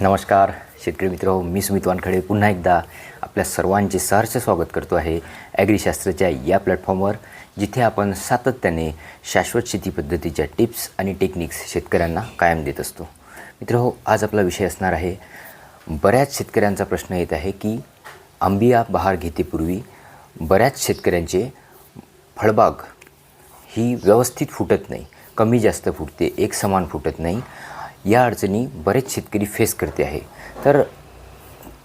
नमस्कार शेतकरी मित्र मी सुमित वानखडे. पुन्हा एकदा आपल्या सर्वांचे सहर्ष स्वागत करतो आहे ॲग्रीशास्त्राच्या या प्लॅटफॉर्मवर जिथे आपण सातत्याने शाश्वत शेती पद्धतीच्या टिप्स आणि टेक्निक्स शेतकऱ्यांना कायम देत असतो. मित्र हो आज आपला विषय असणार आहे बऱ्याच शेतकऱ्यांचा प्रश्न येत आहे की आंबिया बहार घेतेपूर्वी बऱ्याच शेतकऱ्यांचे फळबाग ही व्यवस्थित फुटत नाही कमी जास्त फुटते एक समान फुटत नाही. या अडचणी बरेच शेतकरी फेस करते आहे. तर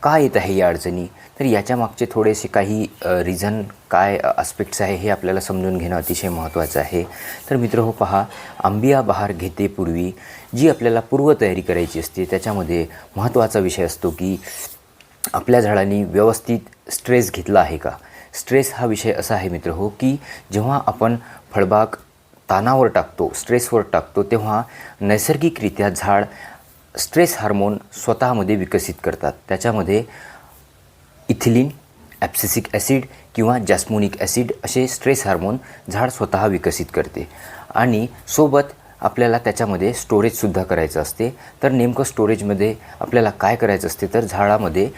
का येत आहे या अडचणी? तर याच्या मागचे थोडेसे काही रिझन काय आस्पेक्ट्स आहे हे आपल्याला समजून घेणं अतिशय महत्त्वाचं आहे. तर मित्र हो पहा आंबिया बहार घेतेपूर्वी जी आपल्याला पूर्वतयारी करायची असते त्याच्यामध्ये महत्त्वाचा विषय असतो की आपल्या झाडांनी व्यवस्थित स्ट्रेस घेतला आहे का? स्ट्रेस हा विषय असा आहे मित्र हो की जेव्हा आपण फळबाग तानावर टाकतो स्ट्रेसवर टाकतो तेव्हा नैसर्गिकरित्या झाड स्ट्रेस हार्मोन स्वतःमध्ये विकसित करतात. त्याच्यामध्ये इथिलीन ॲप्सिसिक ॲसिड किंवा जॅस्मोनिक ॲसिड असे स्ट्रेस हार्मोन झाड स्वतः विकसित करते. आणि सोबत आपल्याला त्याच्यामध्ये स्टोरेजसुद्धा करायचं असते. तर नेमकं स्टोरेजमध्ये आपल्याला काय करायचं असते? तर झाडामध्ये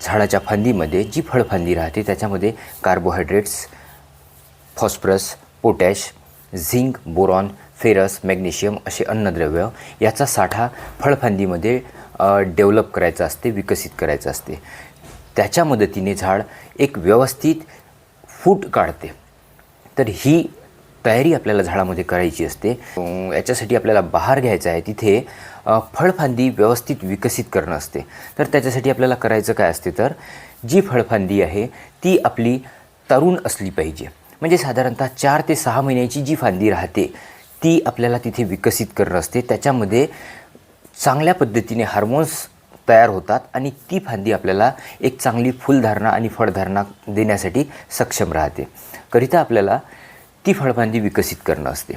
झाडाच्या फांदीमध्ये जी फळफांदी राहते त्याच्यामध्ये carbohydrates phosphorus potash zinc boron ferrous magnesium असे अन्नद्रव्य याचा साठा फळफांदीमध्ये डेव्हलप करायचा असते विकसित करायचं असते. त्याच्या मदतीने झाड एक व्यवस्थित फूट काढते. तर ही तयारी आपल्याला झाडामध्ये करायची असते. याच्यासाठी आपल्याला बहार घ्यायचा आहे. तिथे फळफांदी व्यवस्थित विकसित करणं असते. तर त्याच्यासाठी आपल्याला करायचं काय असते तर जी फळफांदी आहे ती आपली तरुण असली पाहिजे. म्हणजे साधारणतः चार ते सहा महिन्याची जी फांदी राहते ती आपल्याला तिथे विकसित करणं असते. त्याच्यामध्ये चांगल्या पद्धतीने हार्मोन्स तयार होतात आणि ती फांदी आपल्याला एक चांगली फुलधारणा आणि फळधारणा देण्यासाठी सक्षम राहते. करिता आपल्याला ती फळफांदी विकसित करणं असते.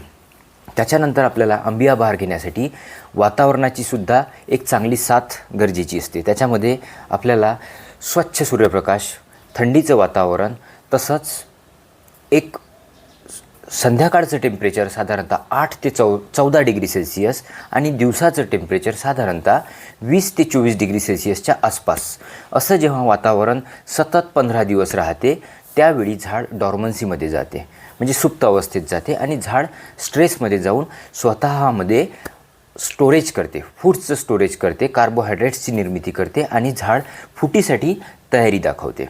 त्याच्यानंतर आपल्याला आंबिया बहार घेण्यासाठी वातावरणाची सुद्धा एक चांगली साथ गरजेची असते. त्याच्यामध्ये आपल्याला स्वच्छ सूर्यप्रकाश थंडीचं वातावरण तसंच एक संध्याकाळचं टेम्परेचर साधारणतः आठ ते चौ चौदा डिग्री सेल्सिअस आणि दिवसाचं टेम्परेचर साधारणतः वीस ते चोवीस डिग्री सेल्सिअसच्या आसपास. असं जेव्हा वातावरण सतत पंधरा दिवस राहते त्यावेळी झाड डॉर्मन्सीमध्ये जाते. म्हणजे सुप्त अवस्थेत जाते आणि झाड स्ट्रेसमध्ये जाऊन स्वतःमध्ये स्टोरेज करते. फूड्सचं स्टोरेज करते कार्बोहायड्रेट्सची निर्मिती करते आणि झाड फुटीसाठी तयारी दाखवते.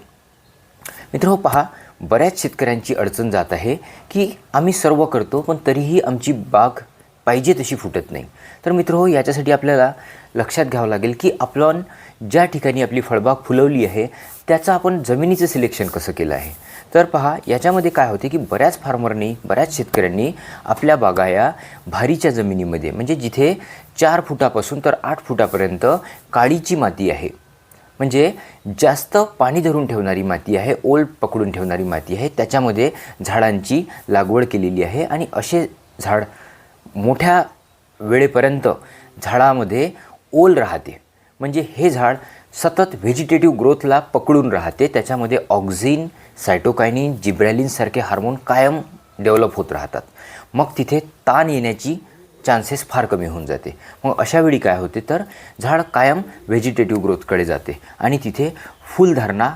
मित्र पहा बऱ्याच शेतकऱ्यांची अडचण जात आहे की आम्ही सर्व करतो पण तरीही आमची बाग पाहिजे तशी फुटत नाही. तर मित्र हो याच्यासाठी आपल्याला लक्षात घ्यावं लागेल की आपण ज्या ठिकाणी आपली फळबाग फुलवली आहे त्याचं आपण जमिनीचं सिलेक्शन कसं केलं आहे? तर पहा याच्यामध्ये काय होते की बऱ्याच फार्मरनी बऱ्याच शेतकऱ्यांनी आपल्या बागा या भारीच्या जमिनीमध्ये म्हणजे जिथे चार फुटापासून तर आठ फुटापर्यंत काळीची माती आहे. म्हणजे जास्त पाणी धरून ठेवणारी माती आहे ओल पकडून ठेवणारी माती आहे. त्याच्यामध्ये झाडांची लागवड केलेली आहे आणि असे झाड मोठ्या वेळेपर्यंत झाडामध्ये ओल राहते. म्हणजे हे झाड सतत व्हेजिटेटिव्ह ग्रोथला पकडून राहते. त्याच्यामध्ये ऑक्झिन सायटोकायनिन जिब्रॅलिनसारखे हार्मोन कायम डेव्हलप होत राहतात. मग तिथे ताण येण्याची चान्सेस फार कमी होऊन जाते. मग अशा वेळी काय होते तर झाड कायम व्हेजिटेटिव्ह ग्रोथकडे जाते आणि तिथे फुलधारणा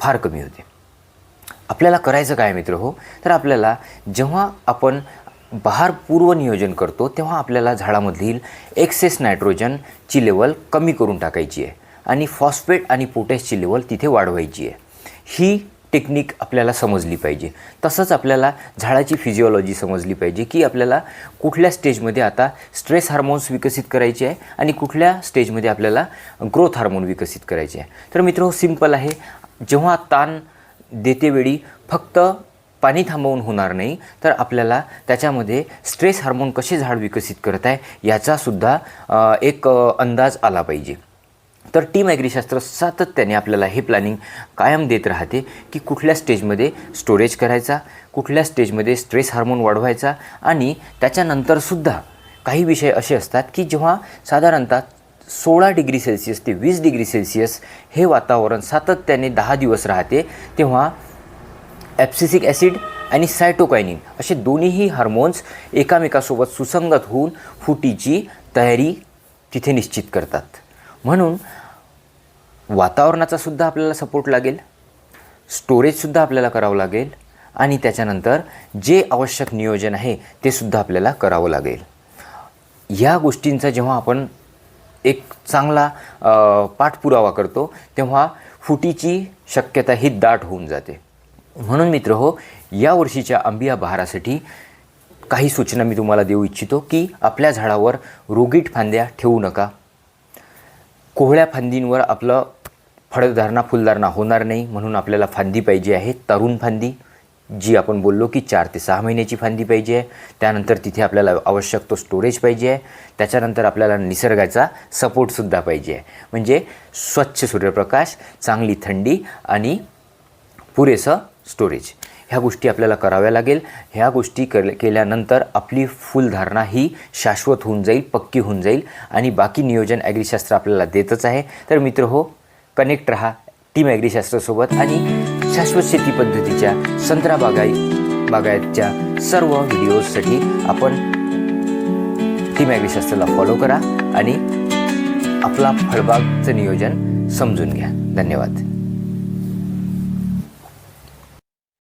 फार कमी होते. आपल्याला करायचं काय मित्र हो? तर आपल्याला जेव्हा आपण बहार पूर्व नियोजन करतो तेव्हा आपल्याला झाडामधील एक्सेस नायट्रोजनची लेवल कमी करून टाकायची आहे आणि फॉस्फेट आणि पोटॅशची लेवल तिथे वाढवायची आहे. ही टेक्निक आपल्याला समजली पाहिजे. तसंच आपल्याला झाडाची फिजिओलॉजी समजली पाहिजे की आपल्याला कुठल्या स्टेजमध्ये आता स्ट्रेस हार्मोन्स विकसित करायचे आहे आणि कुठल्या स्टेजमध्ये आपल्याला ग्रोथ हार्मोन विकसित करायचे आहे. तर मित्र हो, सिंपल आहे. जेव्हा ताण देतेवेळी फक्त पाणी थांबवून होणार नाही तर आपल्याला त्याच्यामध्ये स्ट्रेस हार्मोन कसे झाड विकसित करत आहे याचासुद्धा एक अंदाज आला पाहिजे. तर टीम ॲग्रिशास्त्र सातत्याने आपल्याला हे प्लॅनिंग कायम देत राहते की कुठल्या स्टेजमध्ये स्टोरेज करायचा कुठल्या स्टेजमध्ये स्ट्रेस हार्मोन वाढवायचा आणि त्याच्यानंतरसुद्धा काही विषय असे असतात की जेव्हा साधारणतः सोळा डिग्री सेल्सिअस ते वीस डिग्री सेल्सिअस हे वातावरण सातत्याने दहा दिवस राहते तेव्हा ॲप्सिसिक ॲसिड आणि सायटोकायनिन असे दोन्हीही हार्मोन्स एकामेकासोबत सुसंगत होऊन फुटीची तयारी तिथे निश्चित करतात. म्हणून वातावरणाचा सुद्धा आपल्याला सपोर्ट लागेल स्टोरेजसुद्धा आपल्याला करावं लागेल आणि त्याच्यानंतर जे आवश्यक नियोजन आहे ते सुद्धा आपल्याला करावं लागेल. ह्या गोष्टींचा जेव्हा आपण एक चांगला पाठपुरावा करतो तेव्हा फुटीची शक्यता ही दाट होऊन जाते. म्हणून मित्र हो या वर्षीच्या आंबिया बहारासाठी काही सूचना मी तुम्हाला देऊ इच्छितो की आपल्या झाडावर रोगीट फांद्या ठेवू नका. कोहळ्या फांदींवर आपलं फळधारणा फुलधारणा होणार नाही म्हणून आपल्याला फांदी पाहिजे आहे. तरुण फांदी जी आपण बोललो की चार ते सहा महिन्याची फांदी पाहिजे आहे. त्यानंतर तिथे आपल्याला आवश्यक तो स्टोरेज पाहिजे आहे. त्याच्यानंतर आपल्याला निसर्गाचा सपोर्टसुद्धा पाहिजे आहे. म्हणजे स्वच्छ सूर्यप्रकाश चांगली थंडी आणि पुरेसं स्टोरेज ह्या गोष्टी आपल्याला कराव्या लागेल. ह्या गोष्टी कर केल्यानंतर आपली फुलधारणा ही शाश्वत होऊन जाईल पक्की होऊन जाईल आणि बाकी नियोजन ॲग्रिशास्त्र आपल्याला देतच आहे. तर मित्र हो कनेक्ट रहा टीम ॲग्रिशास्त्रासोबत आणि शाश्वत शेती पद्धतीच्या संत्रा बागाई बागायतच्या सर्व व्हिडिओजसाठी आपण टीम ॲग्रिशास्त्राला फॉलो करा आणि आपला फळबागचं नियोजन समजून घ्या. धन्यवाद.